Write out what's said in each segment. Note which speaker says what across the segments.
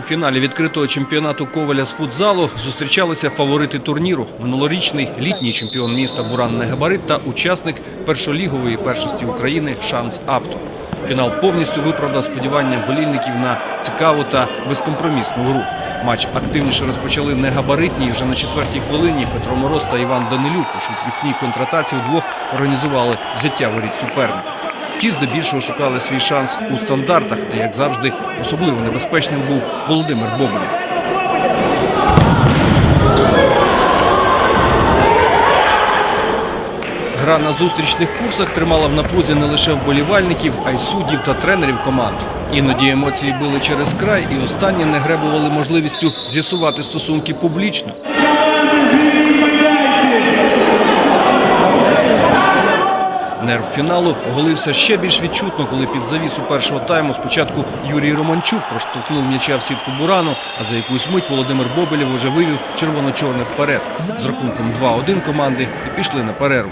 Speaker 1: У фіналі відкритого чемпіонату Коваля з футзалу зустрічалися фаворити турніру. Минулорічний літній чемпіон міста Буран Негабарит та учасник першолігової першості України Шанс Авто. Фінал повністю виправдав сподівання болільників на цікаву та безкомпромісну гру. Матч активніше розпочали негабаритні. і Вже на четвертій хвилині Петро Мороз та Іван Данилюк у швидкісній контратаці вдвох організували взяття воріт суперника. Ті здебільшого шукали свій шанс у стандартах, де, як завжди, особливо небезпечним був Володимир Боболєв. Гра на зустрічних курсах тримала в напрузі не лише вболівальників, а й суддів та тренерів команд. Іноді емоції били через край, і останні не гребували можливістю з'ясувати стосунки публічно. Нерв фіналу оголився ще більш відчутно, коли під завісу першого тайму спочатку Юрій Романчук проштовхнув м'яча в сітку Бурану, а за якусь мить Володимир Бобелєв уже вивів червоно-чорних вперед. З рахунком 2-1 команди і пішли на перерву.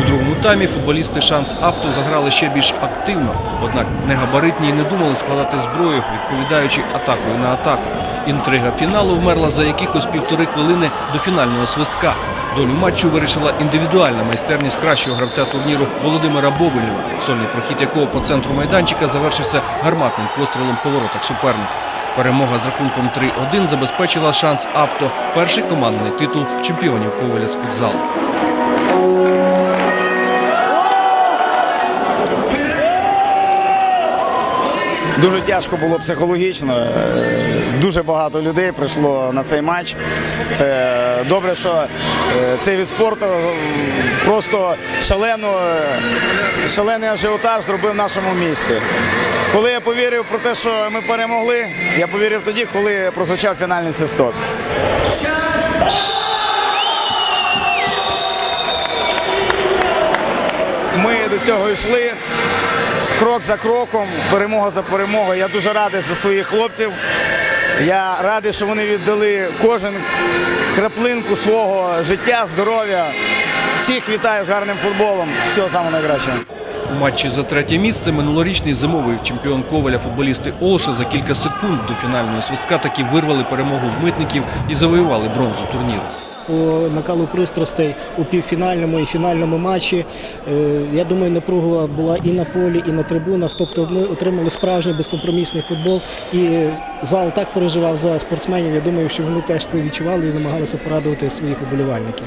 Speaker 1: У другому таймі футболісти шанс авто заграли ще більш активно. Однак негабаритні не думали складати зброю, відповідаючи атакою на атаку. Інтрига фіналу вмерла за якихось півтори хвилини до фінального свистка. Долю матчу вирішила індивідуальна майстерність кращого гравця турніру Володимира Бобелєва, сольний прохід якого по центру майданчика завершився гарматним пострілом по воротах суперника. Перемога з рахунком 3-1 забезпечила шанс авто перший командний титул чемпіонів Коваля з футзалу.
Speaker 2: Дуже тяжко було психологічно. Е, Дуже багато людей прийшло на цей матч. Це добре, що е, цей від спорту е, просто шалену, е, шалений ажіотаж зробив в нашому місті. Коли я повірив про те, що ми перемогли, я повірив тоді, коли прозвучав фінальний свисток. Ми до цього йшли крок за кроком, перемога за перемогою. Я дуже радий за своїх хлопців. Я радий, що вони віддали кожен краплинку свого життя, здоров'я. Всіх вітаю з гарним футболом. Всього самого найкращого.
Speaker 1: У матчі за третє місце минулорічний зимовий чемпіон Коваля футболісти Олша за кілька секунд до фінального свистка таки вирвали перемогу в митників і завоювали бронзу турніру.
Speaker 3: По накалу пристрастей у півфінальному і фінальному матчі. Е, Я думаю, напруга була і на полі, і на трибунах. Тобто ми отримали справжній безкомпромісний футбол. І зал так переживав за спортсменів. Я думаю, що вони теж це відчували і намагалися порадувати своїх уболівальників.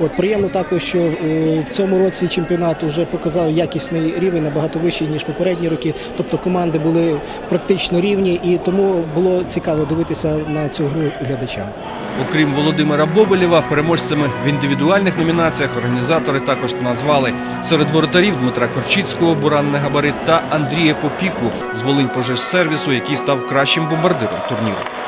Speaker 3: От приємно також, що е, в цьому році чемпіонат вже показав якісний рівень набагато вищий ніж попередні роки. Тобто команди були практично рівні, і тому було цікаво дивитися на цю гру глядачам.
Speaker 1: Окрім Володимира Бобелєва, переможцями в індивідуальних номінаціях організатори також назвали серед воротарів Дмитра Корчицького, Буранне Негабарит та Андрія Попіку з Волинь пожежсервісу, який став кращим бомбардиром турніру.